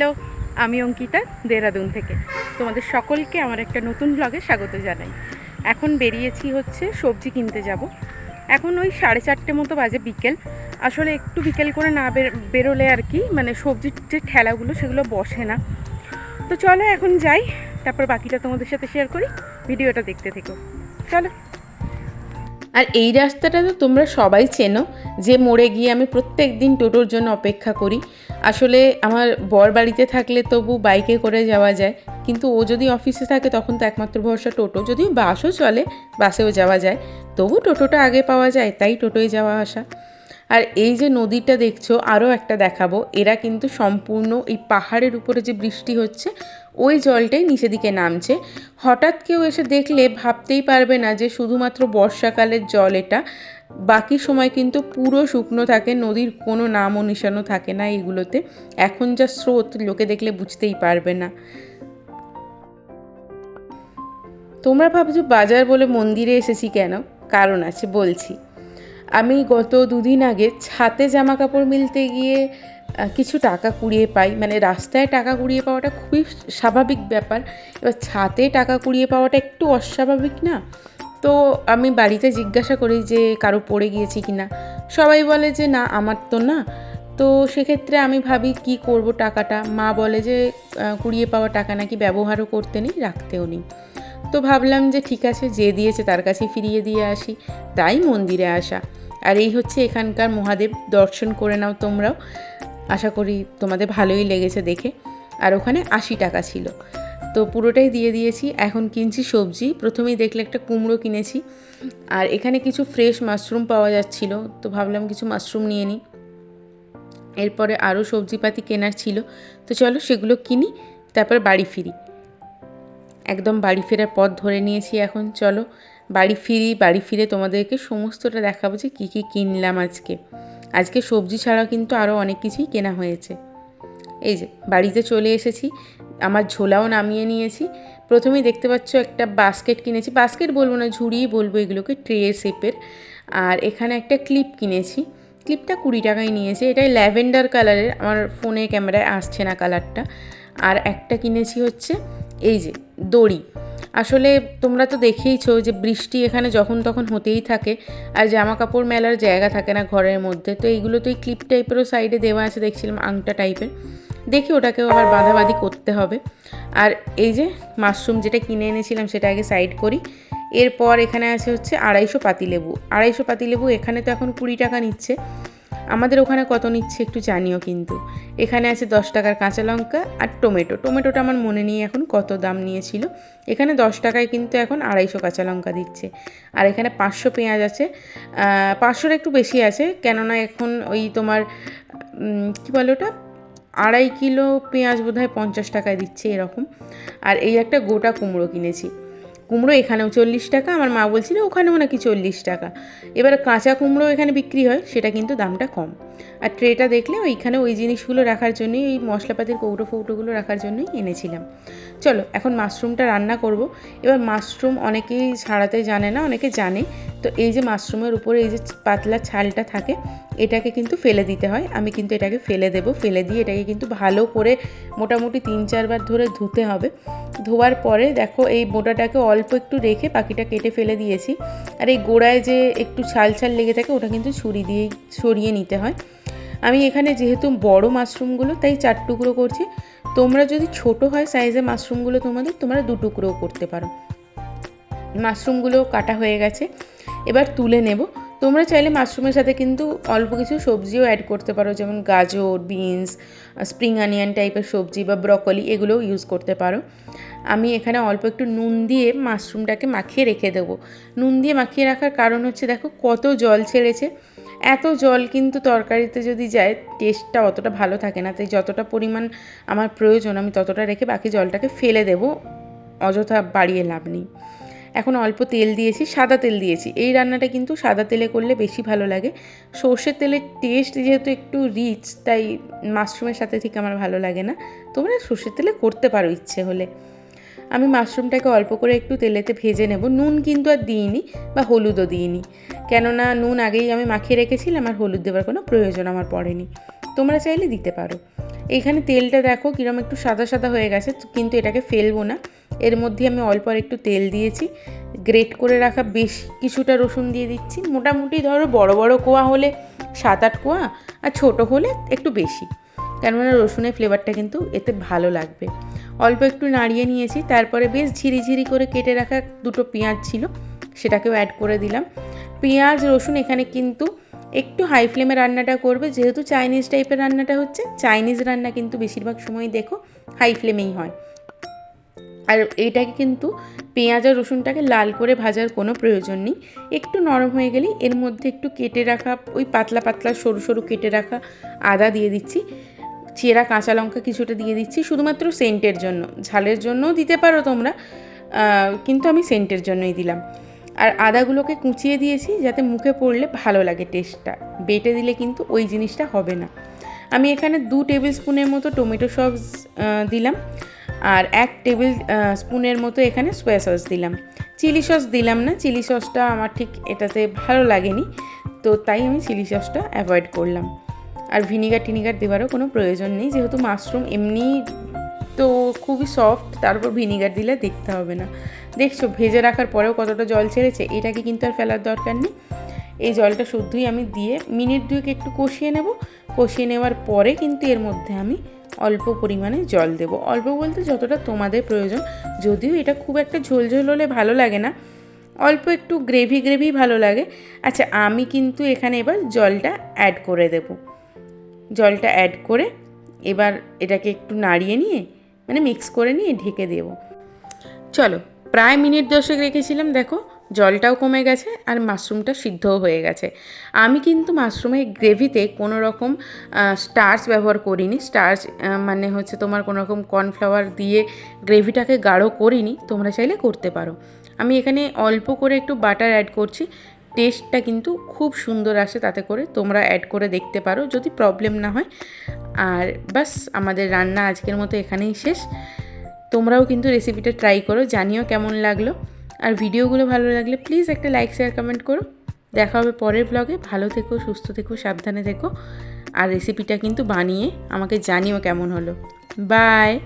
Hello, আমি অঙ্কিতা, দেরাদুন থেকে। তোমাদের সকলকে আমার একটা নতুন ব্লগে স্বাগত জানাই। এখন বেরিয়েছি হচ্ছে সবজি কিনতে যাব। এখন ওই সাড়ে চারটে মতো বাজে বিকেল। আসলে একটু বিকেল করে না বের- বেরোলে আর কি মানে সবজির যে ঠেলাগুলো সেগুলো বসে না। তো চলো এখন যাই, তারপর বাকিটা তোমাদের সাথে শেয়ার করি, ভিডিওটা দেখতে থেকো। চলো। আর এই রাস্তাটা তো তোমরা সবাই চেনো, যে মোড়ে গিয়ে আমি প্রত্যেক দিন টোটোর জন্য অপেক্ষা করি। আসলে আমার বর বাড়িতে থাকলে তবু বাইকে করে যাওয়া যায়। কিন্তু ও যদি অফিসে থাকে তখন তো একমাত্র ভরসা টোটো। যদি বাসও চলে, বাসেও যাওয়া যায়। তবু টোটোটা আগে পাওয়া যায়, তাই টোটোয় যাওয়া আসা। আর এই যে নদীটা দেখছ, আরও একটা দেখাবো। এরা কিন্তু সম্পূর্ণ এই পাহাড়ের উপরে যে বৃষ্টি হচ্ছে, ওই জলটাই নিচে দিকে নামছে। হঠাৎ কেউ এসে দেখলে ভাবতেই পারবে না যে শুধুমাত্র বর্ষাকালের জল এটা। বাকি সময় কিন্তু পুরো শুকনো থাকে, নদীর কোনো নাম ও নিশানও থাকে না এইগুলোতে। এখন যা স্রোত, লোকে দেখলে বুঝতেই পারবে না। তোমরা ভাবছ বাজার বলে মন্দিরে এসেছি কেন? কারণ আছে, বলছি। আমি গত দুদিন আগে ছাতে জামা কাপড় মিলতে গিয়ে কিছু টাকা কুড়িয়ে পাই। মানে রাস্তায় টাকা কুড়িয়ে পাওয়াটা খুবই স্বাভাবিক ব্যাপার। এবার ছাতে টাকা কুড়িয়ে পাওয়াটা একটু অস্বাভাবিক না? তো আমি বাড়িতে জিজ্ঞাসা করি যে কারও পড়ে গিয়েছি কি না সবাই বলে যে না, আমার তো না। তো সেক্ষেত্রে আমি ভাবি কি করব টাকাটা? মা বলে যে কুড়িয়ে পাওয়া টাকা নাকি ব্যবহারও করতে নেই, রাখতেও নেই। তো ভাবলাম যে ঠিক আছে, যে দিয়েছে তার কাছে ফিরিয়ে দিয়ে আসি। তাই মন্দিরে আসা। আর এই হচ্ছে এখানকার মহাদেব, দর্শন করে নাও তোমরাও। আশা করি তোমাদের ভালোই লেগেছে দেখে। আর ওখানে আশি টাকা ছিল। তো পুরোটাই দিয়ে দিয়েছি। এখন কিনছি সবজি। প্রথমেই দেখলে একটা কুমড়ো কিনেছি। আর এখানে কিছু ফ্রেশ মাশরুম পাওয়া যাচ্ছিল। তো ভাবলাম কিছু মাশরুম নিয়ে নিই। এরপরে আরও সবজিপাতি কেনার ছিল। তো চলো সেগুলো কিনি, তারপর বাড়ি ফিরি। একদম বাড়ি ফেরার পথ ধরে নিয়েছি এখন। চলো বাড়ি ফিরি, বাড়ি ফিরে তোমাদেরকে সমস্তটা দেখাবো যে কী কী কিনলাম আজকে। আজকে সবজি ছাড়াও কিন্তু আরও অনেক কিছুই কেনা হয়েছে। এই যে, বাড়িতে চলে এসেছি। আমার ঝোলাও নামিয়ে নিয়েছি। প্রথমেই দেখতে পাচ্ছ একটা বাস্কেট কিনেছি। বাস্কেট বলব না, ঝুড়িই বলব এগুলোকে ট্রে শেপের আর এখানে একটা ক্লিপ কিনেছি। ক্লিপটা কুড়ি টাকায় নিয়েছে। এটাই ল্যাভেন্ডার কালারের আমার ফোনে ক্যামেরায় আসছে না কালারটা আর একটা কিনেছি হচ্ছে এই যে দড়ি। আসলে তোমরা তো দেখেইছো যে বৃষ্টি এখানে যখন তখন হতেই থাকে। আর জামা কাপড় মেলার জায়গা থাকে না ঘরের মধ্যে। তো এইগুলো তো এই ক্লিপ টাইপেরও সাইডে দেওয়া আছে। দেখছিলাম আংটা টাইপের দেখি ওটাকেও আবার বাঁধাবাঁধি করতে হবে। আর এই যে মাশরুম যেটা কিনে এনেছিলাম সেটা আগে সাইড করি। এরপর এখানে আছে হচ্ছে আড়াইশো পাতিলেবু। আড়াইশো পাতিলেবু এখানে তো এখন কুড়ি টাকা নিচ্ছে। আমাদের ওখানে কত নিচ্ছে একটু জানিও কিন্তু। এখানে আছে দশ টাকার কাঁচা লঙ্কা আর টমেটো। টমেটোটা আমার মনে নেই এখন কত দাম নিয়েছিল। এখানে দশ টাকায় কিন্তু এখন আড়াইশো কাঁচা লঙ্কা দিচ্ছে। আর এখানে পাঁচশো পেঁয়াজ আছে। পাঁচশোর একটু বেশি আছে। কেননা এখন ওই তোমার কী বলে ওটা? আড়াই কিলো পেঁয়াজ বোধহয় পঞ্চাশ টাকায় দিচ্ছে এরকম। আর এই একটা গোটা কুমড়ো কিনেছি। কুমড়ো এখানেও চল্লিশ টাকা, আমার মা বলছিল ওখানেও নাকি চল্লিশ টাকা। এবার কাঁচা কুমড়ো এখানে বিক্রি হয়, সেটা কিন্তু দামটা কম। আর ট্রেটা দেখলে ওইখানে ওই জিনিসগুলো রাখার জন্যই, ওই মশলাপাতির কৌটো ফৌটোগুলো রাখার জন্যই এনেছিলাম। চলো, এখন মাশরুমটা রান্না করব। এবার মাশরুম অনেকেই ছাড়াতে জানে না, অনেকে জানে। তো এই যে মাশরুমের উপরে এই যে পাতলা ছালটা থাকে, এটাকে কিন্তু ফেলে দিতে হয়। আমি কিন্তু এটাকে ফেলে দেব, ফেলে দিয়ে এটাকে কিন্তু ভালো করে মোটামুটি তিন চারবার ধরে ধুতে হবে। ধোয়ার পরে দেখো এই মোটাটাকে অল্প একটু রেখে পাখিটা কেটে ফেলে দিয়েছি। আর এই গোড়ায় যে একটু ছাল ছাল লেগে থাকে, ওটা কিন্তু ছুরি দিয়েই সরিয়ে নিতে হয়। আমি এখানে যেহেতু বড় মাশরুমগুলো, তাই চার টুকরো করছি। তোমরা যদি ছোট হয় সাইজে মাশরুমগুলো তোমাদের, তোমরা দু টুকরোও করতে পারো। মাশরুমগুলো কাটা হয়ে গেছে। এবার তুলে নেব। তোমরা চাইলে মাশরুমের সাথে কিন্তু অল্প কিছু সবজিও অ্যাড করতে পারো, যেমন গাজর বিনস স্প্রিং অনিয়ন টাইপের সবজি বা ব্রকলি এগুলোও ইউজ করতে পারো। আমি এখানে অল্প একটু নুন দিয়ে মাশরুমটাকে মাখিয়ে রেখে দেবো। নুন দিয়ে মাখিয়ে রাখার কারণ হচ্ছে, দেখো কত জল ছেড়েছে। এত জল কিন্তু তরকারিতে যদি যায় টেস্টটা অতটা ভালো থাকে না। তাই যতটা পরিমাণ আমার প্রয়োজন, আমি ততটা রেখে বাকি জলটাকে ফেলে দেবো। অযথা বাড়িয়ে লাভ নেই। এখন অল্প তেল দিয়েছি, সাদা তেল দিয়েছি। এই রান্নাটা কিন্তু সাদা তেলে করলে বেশি ভালো লাগে। সর্ষের তেলের টেস্ট যেহেতু একটু রিচ তাই মাশরুমের সাথে ঠিক আমার ভালো লাগে না। তোমরা সর্ষের তেলে করতে পারো ইচ্ছে হলে। আমি মাশরুমটাকে অল্প করে একটু তেলেতে ভেজে নেব। নুন কিন্তু আর দিইনি বা হলুদও দিইনি। কেননা নুন আগেই আমি মাখিয়ে রেখেছিলাম আর হলুদ দেওয়ার কোনো প্রয়োজন আমার পড়েনি। তোমরা চাইলে দিতে পারো। এইখানে তেলটা দেখো কীরকম একটু সাদা সাদা হয়ে গেছে, কিন্তু এটাকে ফেলব না। এর মধ্যে আমি অল্প আর একটু তেল দিয়েছি। গ্রেট করে রাখা বেশ কিছুটা রসুন দিয়ে দিচ্ছি। মোটামুটি ধরো বড় বড় কোয়া হলে সাত আট কোয়া আর ছোট হলে একটু বেশি। কেননা রসুনের ফ্লেভারটা কিন্তু এতে ভালো লাগবে। অল্প একটু নাড়িয়ে নিয়েছি, তারপরে বেশ ঝিরিঝিরি করে কেটে রাখা দুটো পেঁয়াজ ছিল, সেটাকেও অ্যাড করে দিলাম। পেঁয়াজ, রসুন এখানে কিন্তু একটু হাই ফ্লেমে রান্নাটা করবে, যেহেতু চাইনিজ টাইপের রান্নাটা হচ্ছে চাইনিজ রান্না কিন্তু বেশিরভাগ সময় দেখো হাই ফ্লেমেই হয়। আর এইটাকে কিন্তু পেঁয়াজ আর রসুনটাকে লাল করে ভাজার কোনো প্রয়োজন নেই। একটু নরম হয়ে গেলেই এর মধ্যে একটু কেটে রাখা, ওই পাতলা পাতলা সরু সরু কেটে রাখা আদা দিয়ে দিচ্ছি। চেরা কাঁচা লঙ্কা কিছুটা দিয়ে দিচ্ছি, শুধুমাত্র সেন্টের জন্য। ঝালের জন্যও দিতে পারো তোমরা কিন্তু আমি সেন্টের জন্যই দিলাম। আর আদাগুলোকে কুচিয়ে দিয়েছি যাতে মুখে পড়লে ভালো লাগে টেস্টটা বেটে দিলে কিন্তু ওই জিনিসটা হবে না। আমি এখানে দু টেবিল স্পুনের মতো টমেটো সস দিলাম। আর এক টেবিল স্পুনের মতো এখানে সোয়া সস দিলাম। চিলি সস দিলাম না, চিলি সসটা আমার ঠিক এটাতে ভালো লাগেনি, তো তাই আমি চিলি সসটা অ্যাভয়েড করলাম। আর ভিনিগার টিনিগার দেওয়ারও কোনো প্রয়োজন নেই। যেহেতু মাশরুম এমনি তো খুবই সফট তারপর ভিনিগার দিলে দেখতে হবে না। দেখছ, ভেজে রাখার পরেও কতটা জল ছেড়েছে, এটাকে কিন্তু আর ফেলার দরকার নেই। এই জলটা শুদ্ধই আমি দিয়ে মিনিট দুয়েক একটু কষিয়ে নেব। কষিয়ে নেওয়ার পরে কিন্তু এর মধ্যে আমি অল্প পরিমাণে জল দেব। অল্প বলতে যতটা তোমাদের প্রয়োজন, যদিও এটা খুব একটা ঝোল ঝোল হলে ভালো লাগে না। অল্প একটু গ্রেভি গ্রেভি ভালো লাগে। আচ্ছা আমি কিন্তু এখানে এবার জলটা অ্যাড করে দেব। জলটা অ্যাড করে এবার এটাকে একটু নাড়িয়ে নিয়ে মানে মিক্স করে নিয়ে ঢেকে দেব। চলো, প্রায় মিনিট দশেক রেখেছিলাম, দেখো, জলটাও কমে গেছে আর মাশরুমটা সিদ্ধও হয়ে গেছে। আমি কিন্তু মাশরুমের গ্রেভিতে কোনো রকম স্টার্চ ব্যবহার করিনি। স্টার্চ মানে হচ্ছে তোমার কোনো রকম কর্নফ্লাওয়ার দিয়ে গ্রেভিটাকে গাঢ় করিনি, তোমরা চাইলে করতে পারো। আমি এখানে অল্প করে একটু বাটার অ্যাড করছি। টেস্টটা কিন্তু খুব সুন্দর আসে তাতে করে তোমরা অ্যাড করে দেখতে পারো যদি প্রবলেম না হয়। আর বাস আমাদের রান্না আজকের মতো এখানেই শেষ। তোমরাও কিন্তু রেসিপিটা ট্রাই করো, জানিও কেমন লাগল। আর ভিডিওগুলো ভালো লাগলে প্লিজ একটা লাইক শেয়ার কমেন্ট করো। দেখা হবে পরের ব্লগে ভালো থেকো, সুস্থ থেকো, সাবধানে থেকো। আর রেসিপিটা কিন্তু বানিয়ে আমাকে জানিও কেমন হলো। বাই